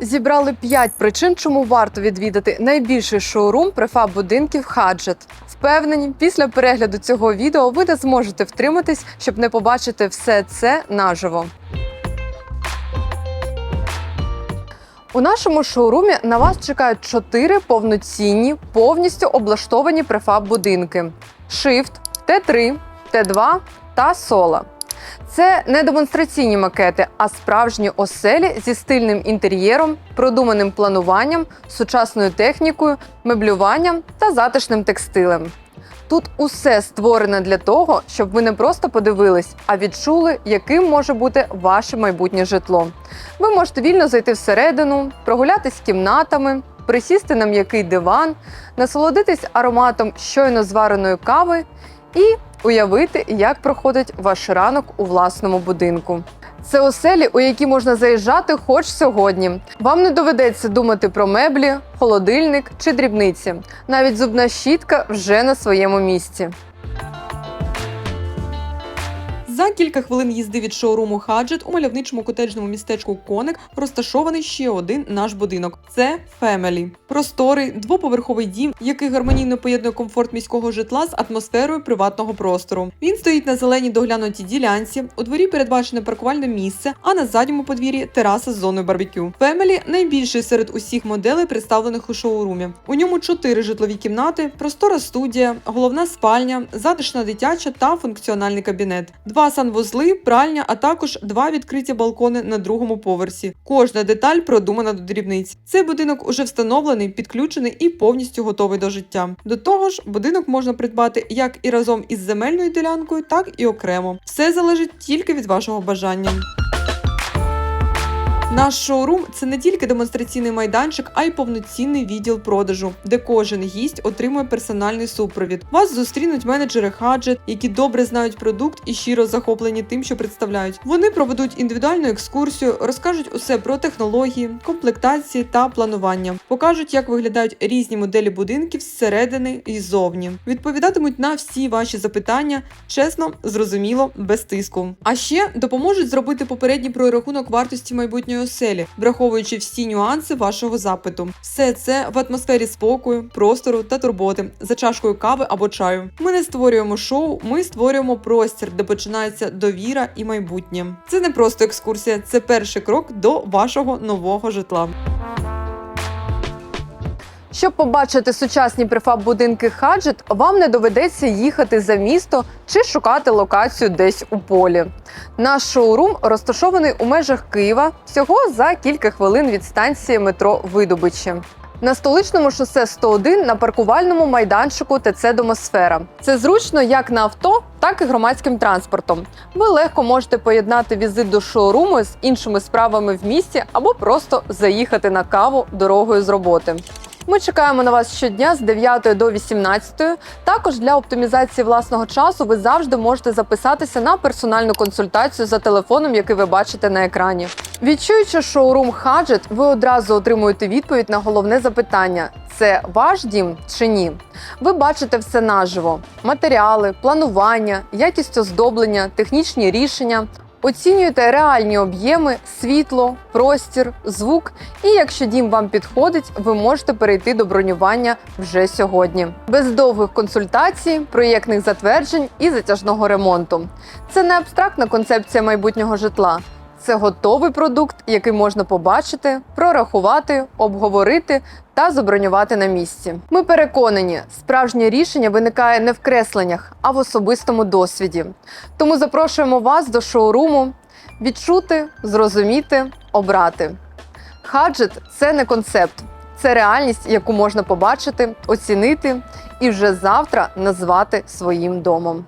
Зібрали 5 причин, чому варто відвідати найбільший шоурум префаб будинків Хаджет. Впевнені, після перегляду цього відео ви не зможете втриматись, щоб не побачити все це наживо. У нашому шоурумі на вас чекають чотири повноцінні, повністю облаштовані префаб будинки: Shift, Т3, Т2 та Сола. Це не демонстраційні макети, а справжні оселі зі стильним інтер'єром, продуманим плануванням, сучасною технікою, меблюванням та затишним текстилем. Тут усе створено для того, щоб ви не просто подивились, а відчули, яким може бути ваше майбутнє житло. Ви можете вільно зайти всередину, прогулятись кімнатами, присісти на м'який диван, насолодитись ароматом щойно звареної кави і уявити, як проходить ваш ранок у власному будинку. Це оселі, у які можна заїжджати хоч сьогодні. Вам не доведеться думати про меблі, холодильник чи дрібниці. Навіть зубна щітка вже на своєму місці. За кілька хвилин їзди від шоуруму Хаджет у мальовничому котеджному містечку Коник розташований ще один наш будинок. Це Фемелі. Просторий двоповерховий дім, який гармонійно поєднує комфорт міського житла з атмосферою приватного простору. Він стоїть на зеленій доглянутій ділянці. У дворі передбачене паркувальне місце, а на задньому подвір'ї тераса з зоною барбекю. Фемелі найбільший серед усіх моделей, представлених у шоурумі. У ньому чотири житлові кімнати, простора студія, головна спальня, затишна дитяча та функціональний кабінет. Два санвузли, пральня, а також два відкриті балкони на другому поверсі. Кожна деталь продумана до дрібниць. Цей будинок уже встановлений, підключений і повністю готовий до життя. До того ж, будинок можна придбати як і разом із земельною ділянкою, так і окремо. Все залежить тільки від вашого бажання. Наш шоурум це не тільки демонстраційний майданчик, а й повноцінний відділ продажу, де кожен гість отримує персональний супровід. Вас зустрінуть менеджери хаджет, які добре знають продукт і щиро захоплені тим, що представляють. Вони проведуть індивідуальну екскурсію, розкажуть усе про технології, комплектації та планування, покажуть, як виглядають різні моделі будинків зсередини і ззовні. Відповідатимуть на всі ваші запитання, чесно, зрозуміло, без тиску. А ще допоможуть зробити попередній прорахунок вартості майбутньої оселі, враховуючи всі нюанси вашого запиту. Все це в атмосфері спокою, простору та турботи за чашкою кави або чаю. Ми не створюємо шоу, ми створюємо простір, де починається довіра і майбутнє. Це не просто екскурсія, це перший крок до вашого нового житла. Щоб побачити сучасні префаб будинки Хаджет, вам не доведеться їхати за місто чи шукати локацію десь у полі. Наш шоурум розташований у межах Києва всього за кілька хвилин від станції метро Видобичі. На столичному шосе 101 на паркувальному майданчику ТЦ Домосфера. Це зручно як на авто, так і громадським транспортом. Ви легко можете поєднати візит до шоуруму з іншими справами в місті або просто заїхати на каву дорогою з роботи. Ми чекаємо на вас щодня з 9 до 18. Також для оптимізації власного часу ви завжди можете записатися на персональну консультацію за телефоном, який ви бачите на екрані. Відчуючи шоурум Хаджет, ви одразу отримуєте відповідь на головне запитання: це ваш дім чи ні? Ви бачите все наживо: матеріали, планування, якість оздоблення, технічні рішення. Оцінюєте реальні об'єми, світло, простір, звук. І якщо дім вам підходить, ви можете перейти до бронювання вже сьогодні. Без довгих консультацій, проєктних затверджень і затяжного ремонту. Це не абстрактна концепція майбутнього житла. Це готовий продукт, який можна побачити, прорахувати, обговорити та забронювати на місці. Ми переконані, справжнє рішення виникає не в кресленнях, а в особистому досвіді. Тому запрошуємо вас до шоуруму відчути, зрозуміти, обрати. Хаджет це не концепт, це реальність, яку можна побачити, оцінити і вже завтра назвати своїм домом.